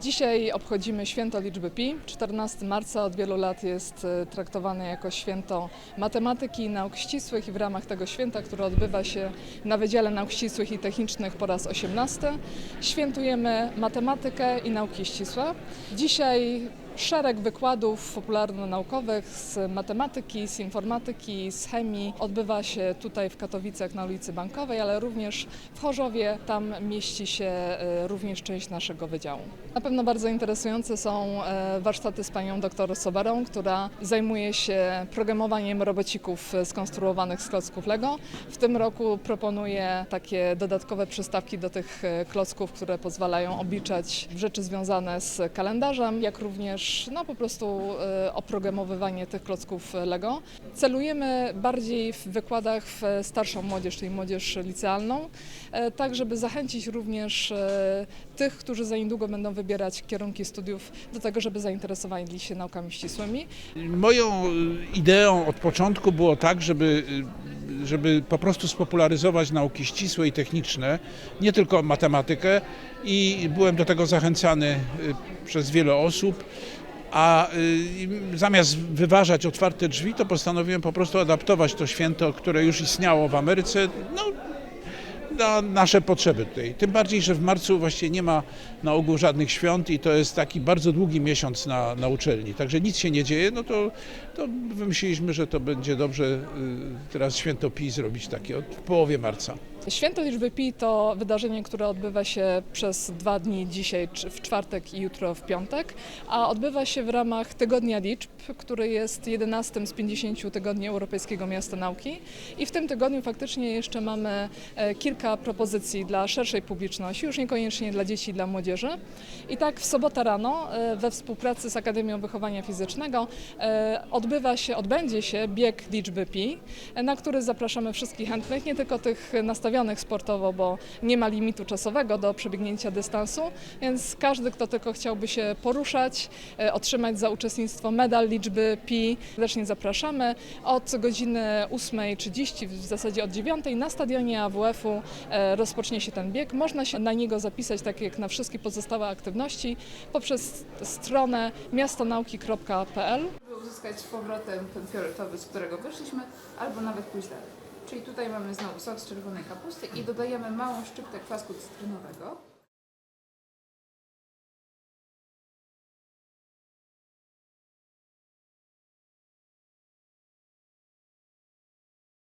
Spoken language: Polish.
Dzisiaj obchodzimy święto liczby pi. 14 marca od wielu lat jest e, traktowany jako święto matematyki i nauk ścisłych i w ramach tego święta, które odbywa się na Wydziale Nauk Ścisłych i Technicznych po raz 18, świętujemy matematykę i nauki ścisłe. Dzisiaj szereg wykładów popularno-naukowych z matematyki, z informatyki, z chemii odbywa się tutaj w Katowicach na ulicy Bankowej, ale również w Chorzowie. Tam mieści się e, również część naszego wydziału. Na pewno bardzo interesujące są e, warsztaty z panią dr Soberą, która zajmuje się programowaniem robocików skonstruowanych z klocków Lego. W tym roku proponuje takie dodatkowe przystawki do tych e, klocków, które pozwalają obliczać rzeczy związane z kalendarzem, jak również no, po prostu e, oprogramowywanie tych klocków Lego. Celujemy bardziej w wykładach w starszą młodzież, czyli młodzież licealną, e, tak żeby zachęcić również e, tych, którzy za niedługo będą wybierać kierunki studiów do tego, żeby zainteresowali się naukami ścisłymi. Moją y, ideą od początku było tak, żeby, y, żeby po prostu spopularyzować nauki ścisłe i techniczne, nie tylko matematykę i byłem do tego zachęcany y, przez wiele osób. A y, zamiast wyważać otwarte drzwi, to postanowiłem po prostu adaptować to święto, które już istniało w Ameryce, no, na nasze potrzeby tutaj. Tym bardziej, że w marcu właściwie nie ma na ogół żadnych świąt i to jest taki bardzo długi miesiąc na, na uczelni. Także nic się nie dzieje, no to, to wymyśliliśmy, że to będzie dobrze y, teraz święto Pi zrobić takie od połowie marca. Święto liczby pi to wydarzenie, które odbywa się przez dwa dni, dzisiaj w czwartek i jutro w piątek, a odbywa się w ramach Tygodnia Liczb, który jest 11 z 50 tygodni Europejskiego Miasta Nauki. I w tym tygodniu faktycznie jeszcze mamy e, kilka propozycji dla szerszej publiczności, już niekoniecznie dla dzieci i dla młodzieży. I tak w sobotę rano e, we współpracy z Akademią Wychowania Fizycznego e, odbywa się, odbędzie się bieg liczby pi, e, na który zapraszamy wszystkich chętnych, nie tylko tych nastawionych sportowo, bo nie ma limitu czasowego do przebiegnięcia dystansu, więc każdy, kto tylko chciałby się poruszać, otrzymać za uczestnictwo medal liczby pi, serdecznie zapraszamy. Od godziny 8.30, w zasadzie od 9.00 na stadionie AWF-u rozpocznie się ten bieg. Można się na niego zapisać, tak jak na wszystkie pozostałe aktywności, poprzez stronę miastonauki.pl. żeby uzyskać powrotem ten fioletowy, z którego wyszliśmy, albo nawet pójść dalej. Czyli tutaj mamy znowu sok z czerwonej kapusty i dodajemy małą szczyptę kwasku cytrynowego.